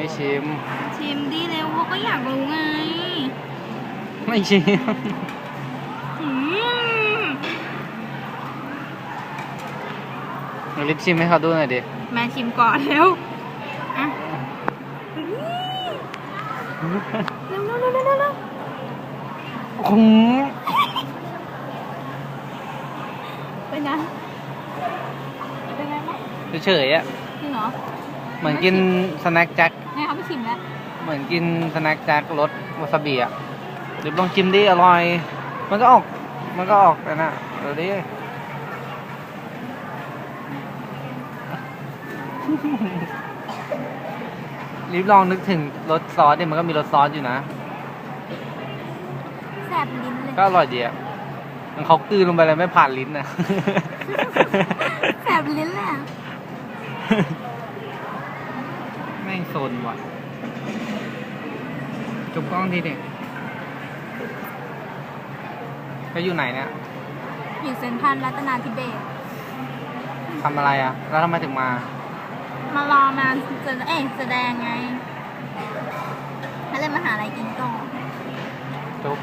ไม่ชิม ชิมดีเร็วเขาก็อยากรู้ไงไม่ชิมอืมหนูรีบชิมให้เขาดูหน่อยดิแม่ชิมก่อนเร็วอะเร็วเร็วเร็วเร็วเร็วเร็วคงเป็นไงเป็นไงบ้างเฉยๆอะจริงเหรอ เหมือนกินสแน็คแจ็คแม่เขาไปชิมแล้วเหมือนกินสแน็คแจ็ครสวาซาบิอะเดี๋ยวลองชิมดิอร่อย มันก็ออก มันก็ออกแต่น่ะเดี๋ยวดิรีบลองนึกถึงรสซอสเนี่ยมันก็มีรสซอสอยู่นะแสบลิ้นเลยก็อร่อยดีอะมันเขากลืนลงไปเลยไม่ผ่านลิ้นนะแสบลิ้นเลยอะแม่งโซนว่ะจุบกล้องทีเด็กเขาอยู่ไหนเนี่ยอยู่เซนทรัลรัตนาธิเบศรทำอะไรอะ แล้วทำไมถึงมา มารอมาแสดเอ๊ะแสดงไงแล้วเลยมาหาอะไรกินก่อน จุบ